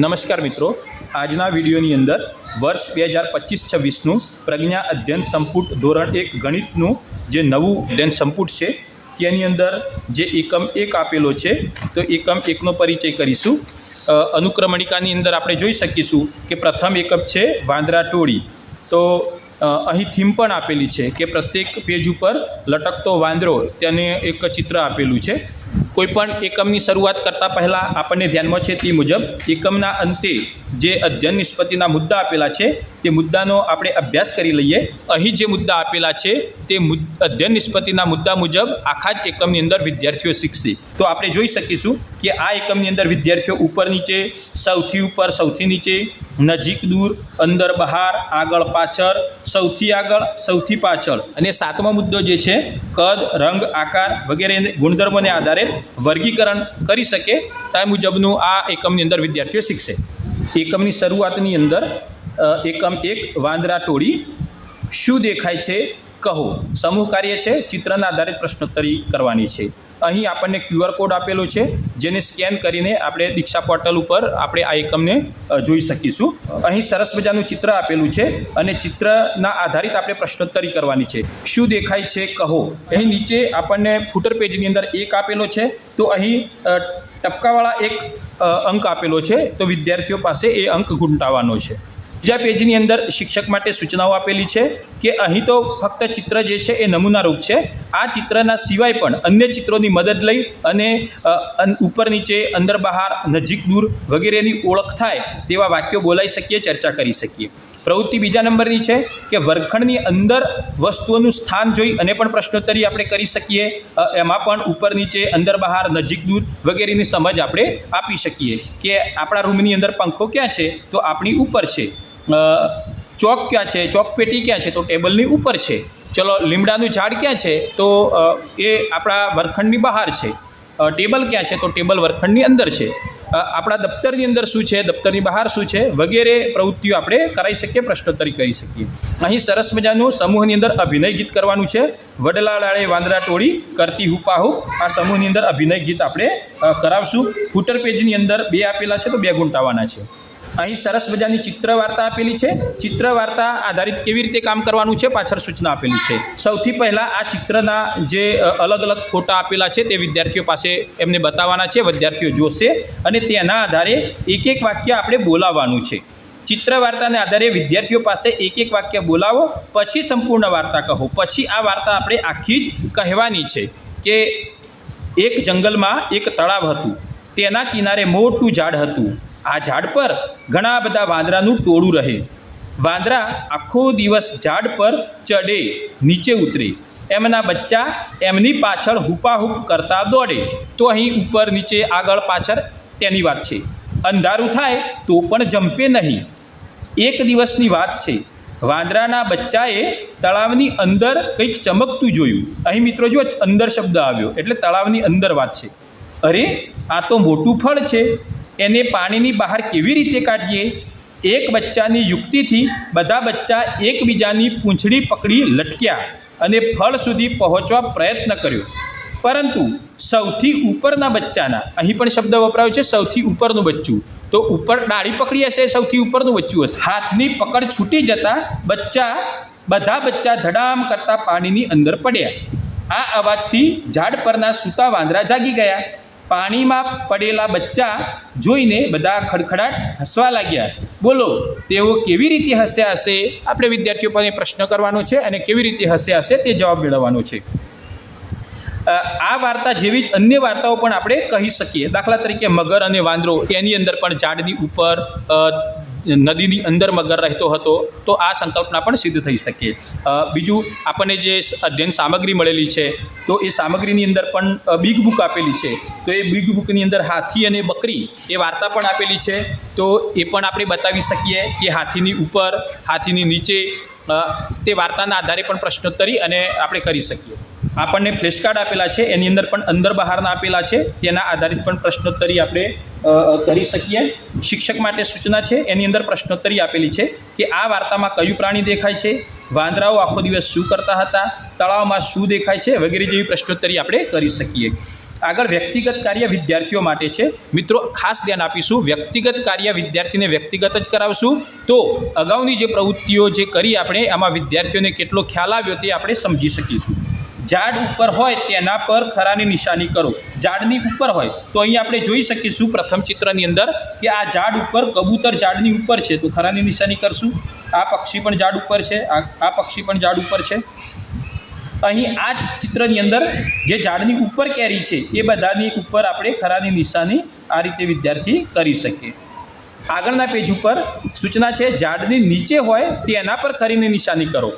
નમસ્કાર મિત્રો. આજના વિડીયોની અંદર વર્ષ બે હજાર પચીસ છવ્વીસનું પ્રજ્ઞા અધ્યયન સંપુટ ધોરણ એક ગણિતનું જે નવું અધ્યયન સંપુટ છે તેની અંદર જે એકમ એક આપેલો છે, તો એકમ એકનો પરિચય કરીશું. અનુક્રમણિકાની અંદર આપણે જોઈ શકીશું કે પ્રથમ એકમ છે વાંદરા ટોળી. તો અહીં થીમ પણ આપેલી છે કે પ્રત્યેક પેજ ઉપર લટકતો વાંદરો તેને એક ચિત્ર આપેલું છે. કોઈપણ એકમની શરૂઆત કરતાં પહેલાં આપણને ધ્યાનમાં છે તે મુજબ એકમના અંતે જે અધ્યયન નિષ્પત્તિના મુદ્દા આપેલા છે તે મુદ્દાનો આપણે અભ્યાસ કરી લઈએ. અહીં જે મુદ્દા આપેલા છે તે અધ્યયન નિષ્પત્તિના મુદ્દા મુજબ આખા જ એકમની અંદર વિદ્યાર્થીઓ શીખશે. તો આપણે જોઈ શકીશું કે આ એકમની અંદર વિદ્યાર્થીઓ ઉપર નીચે, સૌથી ઉપર, સૌથી નીચે નજીક દૂર, અંદર બહાર, આગળ પાછળ, સૌથી આગળ, સૌથી પાછળ. અને સાતમો મુદ્દો જે છે, કદ, રંગ, આકાર વગેરે ગુણધર્મોને આધારે વર્ગીકરણ કરી શકે તે મુજબનું આ એકમની અંદર વિદ્યાર્થીઓ શીખશે. એકમની શરૂઆતની અંદર એકમ એક વાંદરા ટોળી શું દેખાય છે? કહો. સમૂહ કાર્ય છે, ચિત્રના આધારિત પ્રશ્નોત્તરી કરવાની છે. અહીં આપણને ક્યુઆર કોડ આપેલો છે, જેને સ્કેન કરીને આપણે દીક્ષા પોર્ટલ ઉપર આપણે આ એકમને જોઈ શકીશું. અહીં સરસ મજાનું ચિત્ર આપેલું છે અને ચિત્રના આધારિત આપણે પ્રશ્નોત્તરી કરવાની છે. શું દેખાય છે કહો. અહીં નીચે આપણને ફૂટર પેજની અંદર એક આપેલો છે, તો અહીં ટપકાવાળા એક અંક આપેલો છે, તો વિદ્યાર્થીઓ પાસે એ અંક ગુંટાવાનો છે. બીજા પેજની અંદર શિક્ષક માટે સૂચનાઓ આપેલી છે કે અહીં તો ફક્ત ચિત્ર જે છે એ નમૂનારૂપ છે. આ ચિત્રના સિવાય પણ અન્ય ચિત્રોની મદદ લઈ અને ઉપર નીચે, અંદર બહાર, નજીક દૂર વગેરેની ઓળખ થાય તેવા વાક્યો બોલાઈ શકીએ, ચર્ચા કરી શકીએ. પ્રવૃત્તિ બીજા નંબરની છે કે વર્ગખંડની અંદર વસ્તુઓનું સ્થાન જોઈ અને પણ પ્રશ્નોત્તરી આપણે કરી શકીએ એમાં પણ ઉપર નીચે, અંદર બહાર, નજીક દૂર વગેરેની સમજ આપણે આપી શકીએ કે આપણા રૂમની અંદર પંખો ક્યાં છે? તો આપણી ઉપર છે. ચોક ક્યાં છે? ચોક પેટી ક્યાં છે? તો ટેબલની ઉપર છે. ચલો, લીમડાનું ઝાડ ક્યાં છે? તો એ આપણા વર્ગખંડની બહાર છે. ટેબલ ક્યાં છે? તો ટેબલ વર્ગખંડની અંદર છે. આપણા દફતરની અંદર શું છે? દફતરની બહાર શું છે? વગેરે પ્રવૃત્તિઓ આપણે કરાવી શકીએ, પ્રશ્નોત્તરી કરી શકીએ. અહીં સરસ મજાનું સમૂહની અંદર અભિનય ગીત કરવાનું છે. વડલાળાળે વાંદરા ટોળી, કરતી હુપાહુપ આ સમૂહની અંદર અભિનય ગીત આપણે કરાવશું. ફૂટર પેજની અંદર બે આપેલા છે, તો બે ગુંટાવાના છે. અહીં સરસ મજાની ચિત્ર વાર્તા આપેલી છે. ચિત્ર વાર્તા આધારિત કેવી રીતે કામ કરવાનું છે પાછળ સૂચના આપેલી છે. સૌથી પહેલાં આ ચિત્રના જે અલગ અલગ ફોટા આપેલા છે તે વિદ્યાર્થીઓ પાસે એમને બતાવવાના છે, વિદ્યાર્થીઓ જોશે અને તેના આધારે એક એક વાક્ય આપણે બોલાવવાનું છે. ચિત્ર વાર્તાને આધારે વિદ્યાર્થીઓ પાસે એક એક વાક્ય બોલાવો, પછી સંપૂર્ણ વાર્તા કહો. પછી આ વાર્તા આપણે આખી જ કહેવાની છે કે એક જંગલમાં એક તળાવ હતું. તેના કિનારે મોટું ઝાડ હતું. આ ઝાડ પર ઘણા બધા વાંદરાનું ટોળું રહે. વાંદરા આખો દિવસ ઝાડ પર ચડે, નીચે ઉતરે. એમના બચ્ચા એમની પાછળ હુપાહુપ કરતા દોડે. તો અહીં ઉપર નીચે આગળ પાછળ તેની વાત છે. અંધારું થાય તો પણ જંપે નહીં. એક દિવસની વાત છે. વાંદરાના બચ્ચાએ તળાવની અંદર કંઈક ચમકતું જોયું. અહીં મિત્રો જો અંદર શબ્દ આવ્યો. એટલે તળાવની અંદર વાત છે. અરે, આ તો મોટું ફળ છે. એને પાણીની બહાર કેવી રીતે કાઢીએ? એક બચ્ચાની યુક્તિથી બધા બચ્ચા એકબીજાની પૂંછડી પકડી લટક્યા અને ફળ સુધી પહોંચવા પ્રયત્ન કર્યો. પરંતુ સૌથી ઉપરના બચ્ચાના, અહીં પણ શબ્દ વપરાયો છે, સૌથી ઉપરનું બચ્ચું. તો ઉપર ડાળી પકડી હશે, સૌથી ઉપરનું બચ્ચું હશે. હાથની પકડ છૂટી જતાં બચ્ચા, બધા બચ્ચા ધડામ કરતા પાણીની અંદર પડ્યા. આ અવાજથી ઝાડ પરના સૂતા વાંદરા જાગી ગયા. પાણીમાં પડેલા બચ્ચા જોઈને બધા ખડખડાટ હસવા લાગ્યા. બોલો, તેઓ કેવી રીતે હસ્યા હશે? આપણે વિદ્યાર્થીઓ પર પ્રશ્ન કરવાનો છે અને કેવી રીતે હસ્યા હશે તે જવાબ મેળવવાનો છે. આ વાર્તા જેવી જ અન્ય વાર્તાઓ પણ આપણે કહી શકીએ. દાખલા તરીકે મગર અને વાંદરો એની અંદર પણ ઝાડની ઉપર નદીની અંદર મગર રહેતો હતો, તો આ સંકલ્પના પણ સિદ્ધ થઈ શકે. બીજું, આપણને જે અધ્યયન સામગ્રી મળેલી છે, તો એ સામગ્રીની અંદર પણ બિગ બુક આપેલી છે. તો એ બિગ બુકની અંદર હાથી અને બકરી એ વાર્તા પણ આપેલી છે. તો એ પણ આપણે બતાવી શકીએ કે હાથીની ઉપર, હાથીની નીચે તે વાર્તાના આધારે પણ પ્રશ્નોત્તરી અને આપણે કરી શકીએ. આપણને ફ્લેશકાર્ડ આપેલા છે, એની અંદર પણ અંદર બહારના આપેલા છે, તેના આધારિત પણ પ્રશ્નોત્તરી આપણે કરી શકીએ. શિક્ષક માટે સૂચના છે, એની અંદર પ્રશ્નોત્તરી આપેલી છે કે આ વાર્તામાં કયું પ્રાણી દેખાય છે, વાંદરાઓ આખો દિવસ શું કરતા હતા, તળાવમાં શું દેખાય છે વગેરે જેવી પ્રશ્નોત્તરી આપણે કરી શકીએ. આગળ વ્યક્તિગત કાર્ય વિદ્યાર્થીઓ માટે છે. મિત્રો, ખાસ ધ્યાન આપીશું, વ્યક્તિગત કાર્ય વિદ્યાર્થીને વ્યક્તિગત જ કરાવશું. તો અગાઉની જે પ્રવૃત્તિઓ જે કરી આપણે, આમાં વિદ્યાર્થીઓને કેટલો ખ્યાલ આવ્યો તે આપણે સમજી શકીશું. ઝાડ ઉપર હોય તેના પર ખરાની નિશાની કરો. ઝાડની ઉપર હોય, તો અહીં આપણે જોઈ શકીશું પ્રથમ ચિત્રની અંદર કે આ ઝાડ ઉપર કબૂતર ઝાડની ઉપર છે, તો ખરાની નિશાની કરશું. આ પક્ષી પણ ઝાડ ઉપર છે, આ પક્ષી પણ ઝાડ ઉપર છે. અહીં આ ચિત્રની અંદર જે ઝાડની ઉપર કેરી છે, એ બધાની ઉપર આપણે ખરાની નિશાની આ રીતે વિદ્યાર્થી કરી શકીએ. આગળના પેજ ઉપર સૂચના છે, ઝાડની નીચે હોય તેના પર ખરીની નિશાની કરો.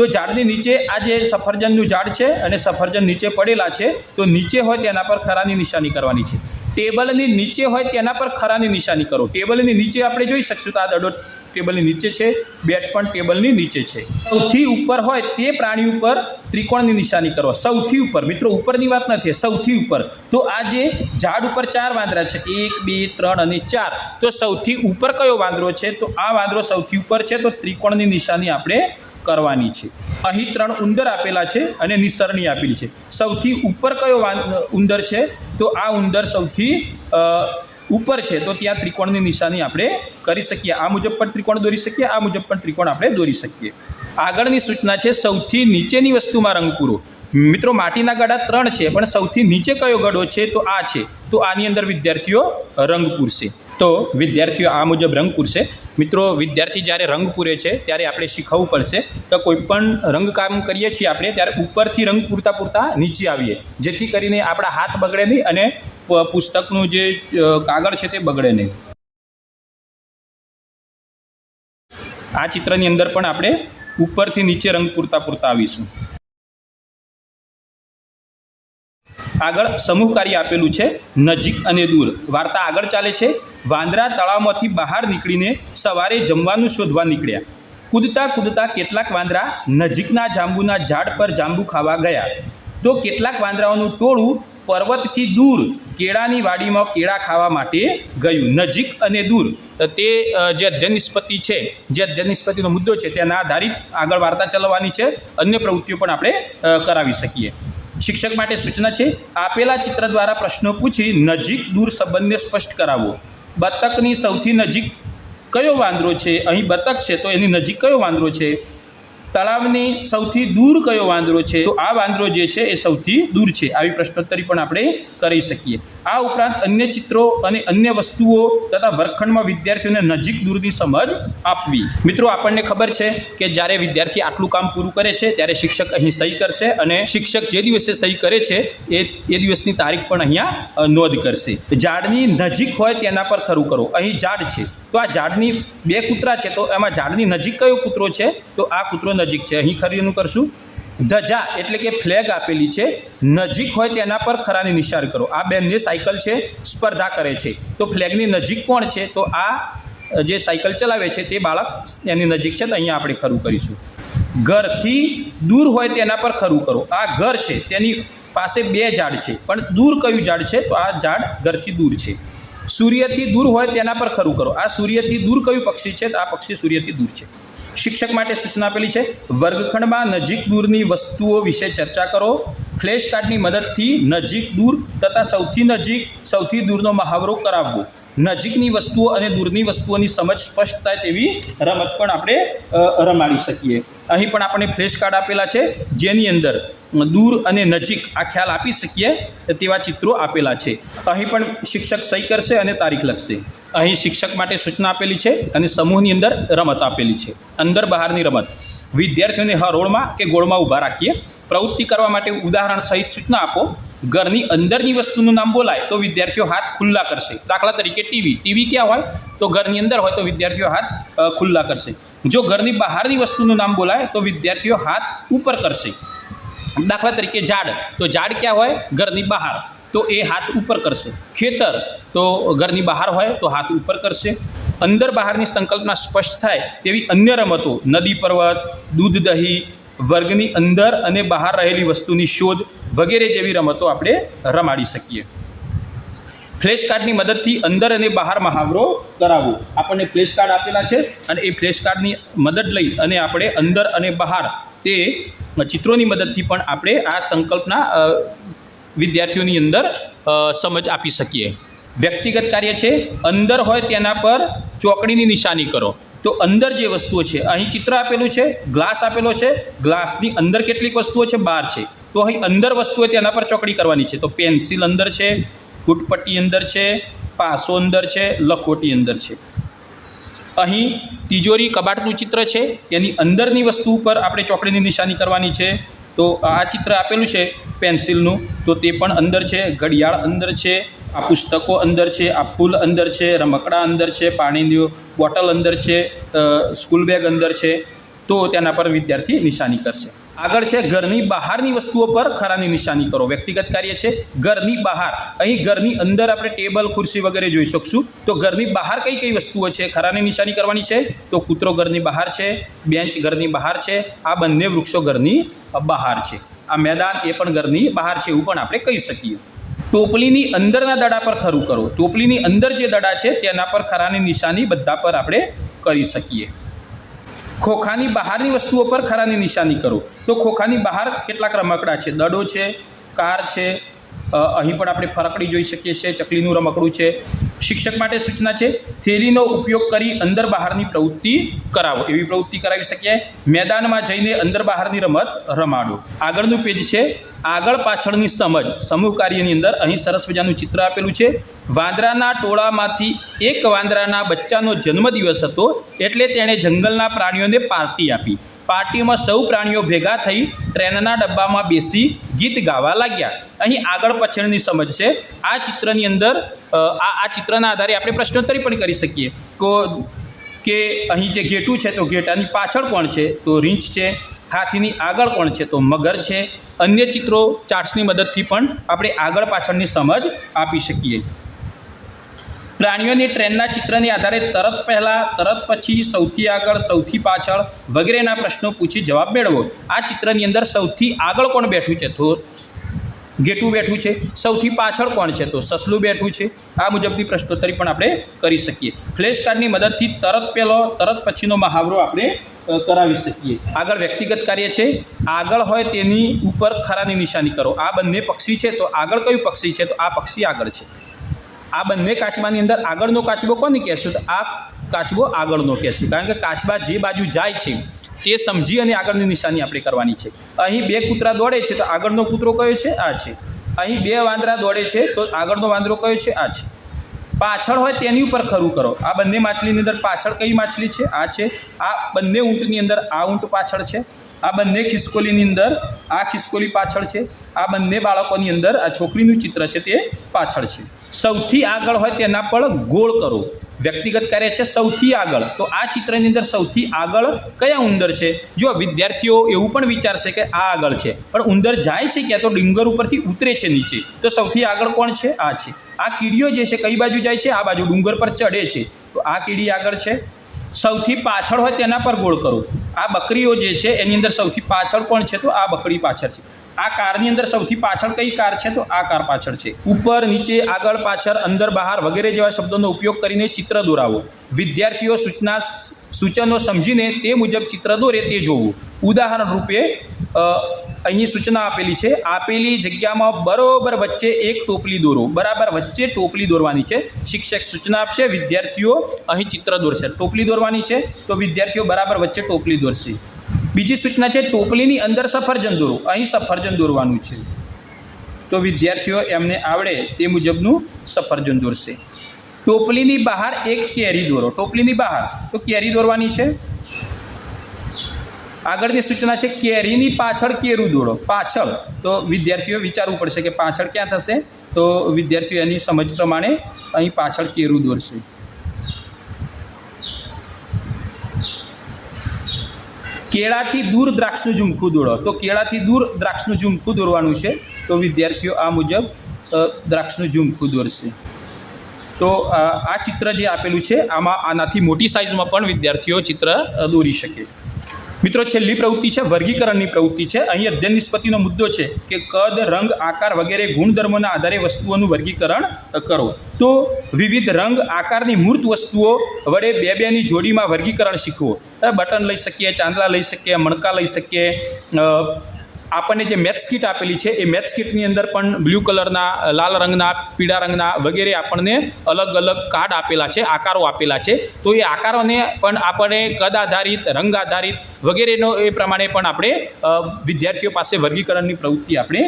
તો ઝાડની નીચે આ જે સફરજનનું ઝાડ છે અને સફરજન નીચે પડેલા છે, તો નીચે હોય તેના પર ખરાની નિશાની કરવાની છે. ટેબલની નીચે હોય તેના પર ખરાની નિશાની કરો. ટેબલની નીચે આપણે જોઈ શકશું તો આ દડો ટેબલની નીચે છે, બેટ પણ ટેબલની નીચે છે. સૌથી ઉપર હોય તે પ્રાણી ઉપર ત્રિકોણની નિશાની કરો. સૌથી ઉપર, મિત્રો ઉપરની વાત નથી સૌથી ઉપર. તો આ જે ઝાડ ઉપર ચાર વાંદરા છે, એક, બે, ત્રણ અને ચાર. તો સૌથી ઉપર કયો વાંદરો છે? તો આ વાંદરો સૌથી ઉપર છે, તો ત્રિકોણની નિશાની આપણે કરવાની છે. અહીં ત્રણ ઉંદર આપેલા છે અને નિસરણી આપેલી છે. સૌથી ઉપર કયો ઉંદર છે? તો આ ઉંદર સૌથી ઉપર છે. તો ત્યાં ત્રિકોણની નિશાની આપણે કરી શકીએ. આ મુજબ પણ ત્રિકોણ દોરી શકીએ, આ મુજબ પણ ત્રિકોણ આપણે દોરી શકીએ. આગળની સૂચના છે સૌથી નીચેની વસ્તુમાં રંગ પૂરો મિત્રો, માટીના ગડા ત્રણ છે, પણ સૌથી નીચે કયો ગડો છે? તો આ છે. તો આની અંદર વિદ્યાર્થીઓ રંગ પૂરશે. તો વિદ્યાર્થીઓ આ મુજબ રંગ પૂરશે. મિત્રો, વિદ્યાર્થી જ્યારે રંગ પૂરે છે, ત્યારે આપણે શીખવવું પડશે તો કોઈપણ રંગકામ કરીએ છીએ આપણે, ત્યારે ઉપરથી રંગ પૂરતા પૂરતા નીચે આવીએ. જેથી કરીને આપણા હાથ બગડે નહીં અને પુસ્તકનું જે કાગળ છે તે બગડે નહીં. આ ચિત્રની અંદર પણ આપણે ઉપરથી નીચે રંગ પૂરતા પૂરતા આવીશું. આગળ સમૂહ કાર્ય આપેલું છે, નજીક અને દૂર. વાર્તા આગળ ચાલે છે, વાંદરા તળાવમાંથી બહાર નીકળીને સવારે જમવાનું શોધવા નીકળ્યા. કૂદતા કૂદતા કેટલાક વાંદરા નજીકના જાંબુના ઝાડ પર જાંબુ ખાવા ગયા. તો કેટલાક વાંદરાઓનું ટોળું પર્વતથી દૂર, કેળાની વાડીમાં કેળા ખાવા માટે ગયું. નજીક અને દૂર. તો જે અધ્યયન નિષ્પત્તિ છે, જે અધ્યયન નિષ્પત્તિનો મુદ્દો છે, તેના આધારિત આગળ વાર્તા ચલાવવાની છે. અન્ય પ્રવૃત્તિઓ પણ આપણે કરાવી શકીએ. શિક્ષક માટે સૂચના છે, આપેલા ચિત્ર દ્વારા પ્રશ્નો પૂછી નજીક દૂર સંબંધને સ્પષ્ટ કરાવો. બતકની સૌથી નજીક કયો વાંદરો છે? અહીં બતક છે, તો એની નજીક કયો વાંદરો છે? તળાવની સૌથી દૂર કયો વાંદરો છે? તો આ વાંદરો જે છે એ સૌથી દૂર છે. આવી પ્રશ્નોત્તરી પણ આપણે કરી શકીએ. આ ઉપરાંત અન્ય ચિત્રો અને અન્ય વસ્તુઓ તથા વર્ગખંડમાં વિદ્યાર્થીઓને નજીક દૂરની સમજ આપવી. મિત્રો, આપણને ખબર છે કે જ્યારે વિદ્યાર્થી આટલું કામ પૂરું કરે છે, ત્યારે શિક્ષક અહીં સહી કરશે અને શિક્ષક જે દિવસે સહી કરે છે, એ એ દિવસની તારીખ પણ અહીંયા નોંધ કરશે. ઝાડની નજીક હોય તેના પર ખરું કરો. અહીં ઝાડ છે. તો આ ઝાડની બે કૂતરા છે, તો એમાં ઝાડની નજીક કયો કૂતરો છે? તો આ કૂતરો નજીક છે. અહીં ખરીનું કરશું. ધજા એટલે કે ફ્લેગ આપેલી છે. નજીક હોય તેના પર ખરાની નિશાન કરો. આ બેનને સાયકલ છે, સ્પર્ધા કરે છે. તો ફ્લેગની નજીક કોણ છે? તો આ જે સાયકલ ચલાવે છે, તે બાળક એની નજીક છે, તો અહીંયા આપણે ખરું કરીશું. ઘરથી દૂર હોય તેના પર ખરું કરો. આ ઘર છે, તેની પાસે બે ઝાડ છે. પણ દૂર કયું ઝાડ છે? તો આ ઝાડ ઘરથી દૂર છે. સૂર્યથી દૂર હોય તેના પર ખરું કરો. આ સૂર્યથી દૂર કયું પક્ષી છે? તો આ પક્ષી સૂર્યથી દૂર છે. શિક્ષક માટે સૂચના આપેલી છે, વર્ગખંડમાં નજીક દૂરની વસ્તુઓ વિશે ચર્ચા કરો. ફ્લેશ કાર્ડની મદદથી નજીક દૂર તથા સૌથી નજીક સૌથી દૂરનો મહાવરો કરાવવો. નજીકની વસ્તુઓ અને દૂરની વસ્તુઓની સમજ સ્પષ્ટ થાય તેવી રમત પણ આપણે રમાડી શકીએ. અહીં પણ આપણે ફ્લેશ કાર્ડ આપેલા છે, જેની અંદર દૂર અને નજીક આ ખ્યાલ આપી શકીએ તેવા ચિત્રો આપેલા છે. અહીં પણ શિક્ષક સહી કરશે અને તારીખ લખશે. અહીં શિક્ષક માટે સૂચના આપેલી છે અને સમૂહની અંદર રમત આપેલી છે. અંદર બહારની રમત. વિદ્યાર્થીઓને હરોળમાં કે ગોળમાં ઊભા રાખીએ. પ્રવૃત્તિ કરવા માટે ઉદાહરણ સહિત સૂચના આપો. ઘરની અંદરની વસ્તુનું નામ બોલાય તો વિદ્યાર્થીઓ હાથ ખુલ્લા કરશે. દાખલા તરીકે ટીવી. ટીવી ક્યાં હોય? તો ઘરની અંદર હોય તો વિદ્યાર્થીઓ હાથ ખુલ્લા કરશે. જો ઘરની બહારની વસ્તુનું નામ બોલાય તો વિદ્યાર્થીઓ હાથ ઉપર કરશે. દાખલા તરીકે ઝાડ. તો ઝાડ ક્યાં હોય? ઘરની બહાર. તો એ હાથ ઉપર કરશે. ખેતર. તો ઘરની બહાર હોય તો હાથ ઉપર કરશે. અંદર બહારની સંકલ્પના સ્પષ્ટ થાય તેવી અન્ય રમતો. નદી પર્વત, દૂધ દહીં, વર્ગની અંદર અને બહાર રહેલી વસ્તુની શોધ વગેરે જેવી રમતો આપણે રમાડી શકીએ. ફ્લેશ કાર્ડની મદદથી અંદર અને બહાર મહાવરો કરાવવો. આપણને ફ્લેશ કાર્ડ આપેલા છે અને એ ફ્લેશ કાર્ડની મદદ લઈ અને આપણે અંદર અને બહાર તે ચિત્રોની મદદથી પણ આપણે આ સંકલ્પના વિદ્યાર્થીઓની અંદર સમજ આપી શકીએ. વ્યક્તિગત કાર્ય છે, અંદર હોય તેના પર ચોકડીની નિશાની કરો. તો અંદર જે વસ્તુઓ છે, અહીં ચિત્ર આપેલું છે, ગ્લાસ આપેલો છે, ગ્લાસની અંદર કેટલીક વસ્તુઓ છે, બહાર છે. તો અહીં અંદર વસ્તુઓ તેના પર ચોકડી કરવાની છે. તો પેન્સિલ અંદર છે, ફૂટપટ્ટી અંદર છે, પાસો અંદર છે, લખોટી અંદર છે. અહીં તિજોરી કબાટનું ચિત્ર છે. એની અંદરની વસ્તુ ઉપર આપણે ચોકડીની નિશાની કરવાની છે. તો આ ચિત્ર આપેલું છે પેન્સિલનું. તો તે પણ અંદર છે, ઘડિયાળ અંદર છે, આ પુસ્તકો અંદર છે, આ ફૂલ અંદર છે, રમકડા અંદર છે, પાણીની બોટલ અંદર છે સ્કૂલ બેગ અંદર છે. તો તેના પર વિદ્યાર્થી નિશાની કરશે. આગળ છે, ઘરની બહારની વસ્તુઓ પર ખરાની નિશાની કરો. વ્યક્તિગત કાર્ય છે, ઘરની બહાર. અહીં ઘરની અંદર આપણે ટેબલ, ખુરશી વગેરે જોઈ શકશું. તો ઘરની બહાર કઈ કઈ વસ્તુઓ છે, ખરાની નિશાની કરવાની છે? તો કૂતરો ઘરની બહાર છે બેન્ચ ઘરની બહાર છે, આ બંને વૃક્ષો ઘરની બહાર છે. આ મેદાન એ પણ ઘરની બહાર છે એવું પણ આપણે કહી શકીએ. ટોપલીની અંદરના દડા પર ખરું કરો. ટોપલીની અંદર જે દડા છે, તેના પર ખરાની નિશાની બધા પર આપણે કરી શકીએ. ખોખાની બહારની વસ્તુઓ પર ખરાની નિશાની કરો. તો ખોખાની બહાર કેટલાક રમકડા છે? દડો છે? કાર છે? અહીં પણ આપણે ફરકડી જોઈ શકીએ છીએ, ચકલીનું રમકડું છે. શિક્ષક માટે સૂચના છે, થેલીનો ઉપયોગ કરી અંદર બહારની પ્રવૃત્તિ કરાવો. એવી પ્રવૃત્તિ કરાવી શકીએ. મેદાનમાં જઈને અંદર બહારની રમત રમાડો. આગળનું પેજ છે, આગળ પાછળની સમજ. સમૂહ કાર્યની અંદર અહીં સરસ મજાનું ચિત્ર આપેલું છે. વાંદરાના ટોળામાંથી એક વાંદરાના બચ્ચાનો જન્મદિવસ હતો, એટલે તેણે જંગલના પ્રાણીઓને પાર્ટી આપી. પાર્ટીમાં સૌ પ્રાણીઓ ભેગા થઈ ટ્રેનના ડબ્બામાં બેસી ગીત ગાવા લાગ્યા. અહીં આગળ પાછળની સમજ છે. આ ચિત્રની અંદર આ આ ચિત્રના આધારે આપણે પ્રશ્નોત્તરી પણ કરી શકીએ. તો કે અહીં જે ઘેટું છે, તો ઘેટાની પાછળ કોણ છે? તો રીંછ છે. હાથીની આગળ કોણ છે? તો મગર છે. અન્ય ચિત્રો ચાર્ટ્સની મદદથી પણ આપણે આગળ પાછળની સમજ આપી શકીએ. પ્રાણીઓની ટ્રેનના ચિત્રની આધારે તરત પહેલાં, તરત પછી સૌથી આગળ, સૌથી પાછળ વગેરેના પ્રશ્નો પૂછી જવાબ મેળવો. આ ચિત્રની અંદર સૌથી આગળ કોણ બેઠું છે? તો ગેટું બેઠું છે. સૌથી પાછળ કોણ છે? તો સસલું બેઠું છે. આ મુજબની પ્રશ્નોત્તરી પણ આપણે કરી શકીએ. ફ્લેશ કાર્ડની મદદથી તરત પહેલો, તરત પછીનો મહાવરો આપણે કરાવી શકીએ. આગળ વ્યક્તિગત કાર્ય છે. આગળ હોય તેની ઉપર ખરાની નિશાની કરો. આ બંને પક્ષી છે. તો આગળ કયું પક્ષી છે? તો આ પક્ષી આગળ છે. આ બંને કાચબાની અંદર આગળનો કાચબો કોને કહેશું? તો આ કાચબો આગળનો કહેશું. કારણ કે કાચબા જે બાજુ જાય છે, તે સમજી અને આગળની નિશાની આપણે કરવાની છે. અહીં બે કૂતરા દોડે છે, તો આગળનો કૂતરો કયો છે? આ છે. અહીં બે વાંદરા દોડે છે, તો આગળનો વાંદરો કયો છે? આ છે. પાછળ હોય તેની ઉપર ખરું કરો. આ બંને માછલીની અંદર પાછળ કઈ માછલી છે? આ છે. આ બંને ઊંટની અંદર આ ઊંટ પાછળ છે. આ બંને ખિસકોલીની અંદર, આ ખિસકોલી પાછળ છે, આ બંને બાળકોની અંદર આ છોકરીનું ચિત્ર છે તે પાછળ છે. સૌથી આગળ હોય તેના પર ગોળ કરો. વ્યક્તિગત કાર્ય છે સૌથી આગળ. તો આ ચિત્રની અંદર સૌથી આગળ કયા ઉંદર છે? જો વિદ્યાર્થીઓ એવું પણ વિચારશે કે આ આગળ છે, પણ ઉંદર જાય છે ક્યાં તો ડુંગર ઉપરથી ઉતરે છે નીચે. તો સૌથી આગળ કોણ છે? આ છે. આ કીડીઓ જે છે કઈ બાજુ જાય છે? આ બાજુ ડુંગર પર ચડે છે. તો આ કીડી આગળ છે. સૌથી પાછળ હોય તેના પર ગોળ કરો. આ બકરીઓ જે છે, એની અંદર સૌથી પાછળ કોણ છે, તો આ બકરી પાછળ છે. આ કારની અંદર સૌથી પાછળ કઈ કાર છે, તો આ કાર પાછળ છે. ઉપર, નીચે, આગળ, પાછળ, અંદર, બહાર વગેરે જેવા શબ્દોનો ઉપયોગ કરીને ચિત્ર દોરાવો. વિદ્યાર્થીઓ સૂચના સૂચનો સમજીને તે મુજબ ચિત્ર દોરે તે જોવું. ઉદાહરણ રૂપે અહીં સૂચના આપેલી છે, આપેલી જગ્યામાં બરોબર વચ્ચે એક ટોપલી દોરો. બરાબર વચ્ચે ટોપલી દોરવાની છે. શિક્ષક સૂચના આપશે, વિદ્યાર્થીઓ અહીં ચિત્ર દોરશે. ટોપલી દોરવાની છે, તો વિદ્યાર્થીઓ બરાબર વચ્ચે ટોપલી દોરશે. બીજી સૂચના છે, ટોપલીની અંદર સફરજન દોરો. અહીં સફરજન દોરવાનું છે. તો વિદ્યાર્થીઓ, એમને આવડે તે મુજબનું સફરજન દોરશે. ટોપલીની બહાર એક કેરી દોરો. ટોપલીની બહાર. તો કેરી દોરવાની છે. આગળની સૂચના છે, કેરીની પાછળ કેરું દોરો. પાછળ. તો વિદ્યાર્થીઓ વિચારવું પડશે કે પાછળ ક્યાં થશે? તો વિદ્યાર્થીઓ એની સમજ પ્રમાણે અહીં પાછળ કેરું દોરશે. કેળાથી દૂર દ્રાક્ષનું ઝુમખું દોરો. તો કેળાથી દૂર દ્રાક્ષનું ઝુમખું દોરવાનું છે, તો વિદ્યાર્થીઓ આ મુજબ દ્રાક્ષનું ઝુમખું દોરશે. તો આ ચિત્ર જે આપેલું છે, આમાં આનાથી મોટી સાઇઝમાં પણ વિદ્યાર્થીઓ ચિત્ર દોરી શકે. મિત્રો, છેલ્લી પ્રવૃત્તિ છે, વર્ગીકરણની પ્રવૃત્તિ છે. અહીં અધ્યયન નિષ્પત્તિનો મુદ્દો છે કે કદ, રંગ, આકાર વગેરે ગુણધર્મોના આધારે વસ્તુઓનું વર્ગીકરણ કરો. તો વિવિધ રંગ, આકારની મૂર્ત વસ્તુઓ વડે બે બેની જોડીમાં વર્ગીકરણ શીખવો. બટન લઈ શકીએ, ચાંદલા લઈ શકીએ, મણકા લઈ શકીએ આપણને જે મેથ્સ કીટ આપેલી છે, એ મેથ્સ કીટની અંદર પણ બ્લુ કલરના લાલ રંગના, પીળા રંગના વગેરે આપણને અલગ અલગ કાર્ડ આપેલા છે, આકારો આપેલા છે. તો એ આકારોને પણ આપણે કદ આધારિત, રંગ આધારિત વગેરેનો એ પ્રમાણે પણ આપણે વિદ્યાર્થીઓ પાસે વર્ગીકરણની પ્રવૃત્તિ આપણે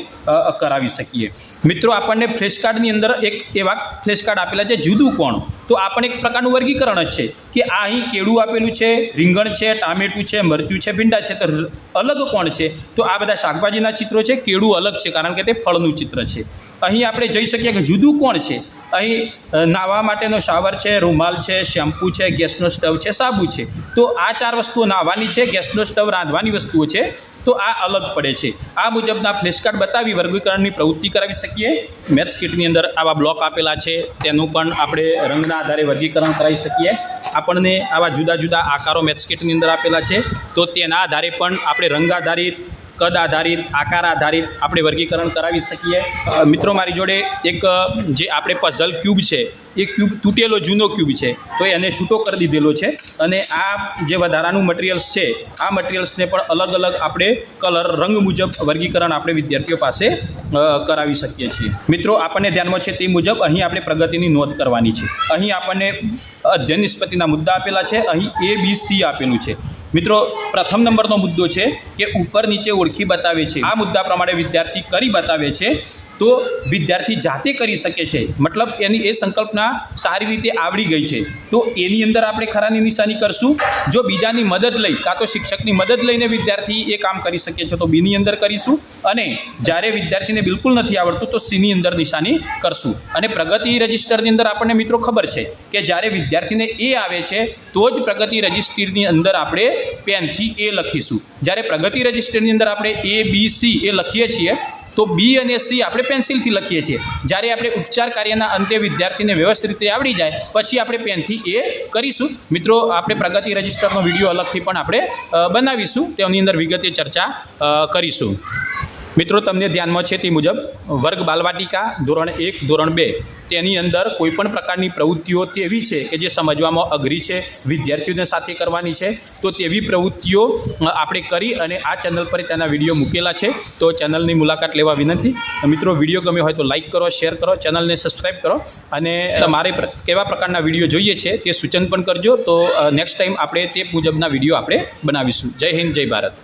કરાવી શકીએ. મિત્રો, આપણને ફ્લેશ કાર્ડની અંદર એક એવા ફ્લેશ કાર્ડ આપેલા છે, જુદું કોણ? તો આપણે એક પ્રકારનું વર્ગીકરણ જ છે, કે આ અહીં કેળું આપેલું છે, રીંગણ છે, ટામેટું છે, મરચું છે, ભીંડા છે, તો અલગ કોણ છે? તો આ બધા શાકભાજીના ચિત્રો છે, કેળું અલગ છે, કારણ કે તે ફળનું ચિત્ર છે. અહીં આપણે જોઈ શકીએ કે જુદું કોણ છે? અહીં નાહવા માટેનો શાવર છે, રૂમાલ છે, શેમ્પૂ છે, ગેસનો સ્ટવ છે, સાબુ છે. તો આ ચાર વસ્તુઓ નાહવાની છે, ગેસનો સ્ટવ રાંધવાની વસ્તુઓ છે, તો આ અલગ પડે છે. આ મુજબના ફ્લેશકાર્ડ બતાવી વર્ગીકરણની પ્રવૃત્તિ કરાવી શકીએ? મેથ્સ કીટની અંદર આવા બ્લોક આપેલા છે, તેનું પણ આપણે રંગના આધારે વર્ગીકરણ કરાવી શકીએ. આપણને આવા જુદા જુદા આકારો મેથ્સ કીટની અંદર આપેલા છે, તો તેના આધારે પણ આપણે રંગ આધારિત કદ આધારિત, આકાર આધારિત આપણે વર્ગીકરણ કરાવી શકીએ. મિત્રો, મારી જોડે એક જે આપણે પઝલ ક્યુબ છે, એ ક્યુબ તૂટેલો જૂનો ક્યુબ છે, તો એને છૂટો કરી દીધેલો છે. અને આ જે વધારાનું મટીરિયલ્સ છે, આ મટીરિયલ્સને પણ અલગ અલગ આપણે કલર રંગ મુજબ વર્ગીકરણ આપણે વિદ્યાર્થીઓ પાસે કરાવી શકીએ છીએ. મિત્રો, આપણને ધ્યાનમાં છે તે મુજબ અહીં આપણે પ્રગતિની નોંધ કરવાની છે. અહીં આપણને અધ્યયન નિષ્પત્તિના મુદ્દા આપેલા છે. અહીં એ બી સી આપેલું છે. મિત્રો, પ્રથમ નંબરનો મુદ્દો છે કે ઉપર નીચે ઓળખી બતાવે છે. આ મુદ્દા પ્રમાણે વિદ્યાર્થી કરી બતાવે છે. તો વિદ્યાર્થી જાતે કરી શકે છે. મતલબ એની એ સંકલ્પના સારી રીતે આવડી ગઈ છે. તો એની અંદર આપણે ખરાની નિશાની કરશું. જો બીજાની મદદ લઈ, કાં તો શિક્ષકની મદદ લઈને વિદ્યાર્થી એ કામ કરી શકે છે તો બીની અંદર કરીશું. અને જ્યારે વિદ્યાર્થીને બિલકુલ નથી આવડતું તો સીની અંદર નિશાની કરશું. અને પ્રગતિ રજિસ્ટરની અંદર આપણને મિત્રો ખબર છે કે જ્યારે વિદ્યાર્થીને એ આવે છે, તો જ પ્રગતિ રજિસ્ટરની અંદર આપણે પેનથી એ લખીશું. જ્યારે પ્રગતિ રજિસ્ટરની અંદર આપણે એ બી સી એ લખીએ છીએ તો બી અને સી આપણે પેન્સિલથી લખીએ છીએ. જ્યારે આપણે ઉપચાર કાર્યના અંતે વિદ્યાર્થીને વ્યવસ્થિત રીતે આવડી જાય, પછી આપણે પેનથી એ કરીશું. મિત્રો, આપણે પ્રગતિ રજિસ્ટરનો વીડિયો અલગથી પણ આપણે બનાવીશું. તેની અંદર વિગતે ચર્ચા કરીશું. મિત્રો, તમને ધ્યાનમાં છે તે મુજબ વર્ગ બાલવાટિકા ધોરણ એક, ધોરણ બે. તેની અંદર કોઈપણ પ્રકારની પ્રવૃત્તિઓ તેવી છે કે જે સમજવામાં અઘરી છે, વિદ્યાર્થીઓને સાથે કરવાની છે, તો તેવી પ્રવૃત્તિઓ આપણે કરી અને આ ચેનલ પર તેના વીડિયો મૂકેલા છે. તો ચેનલની મુલાકાત લેવા વિનંતી. મિત્રો, વીડિયો ગમ્યો હોય તો લાઇક કરો, શેર કરો, ચેનલને સબસ્ક્રાઈબ કરો અને તમારે કેવા પ્રકારના વીડિયો જોઈએ છે તે સૂચન પણ કરજો. તો નેક્સ્ટ ટાઈમ આપણે તે મુજબના વીડિયો આપણે બનાવીશું. જય હિન્દ, જય ભારત.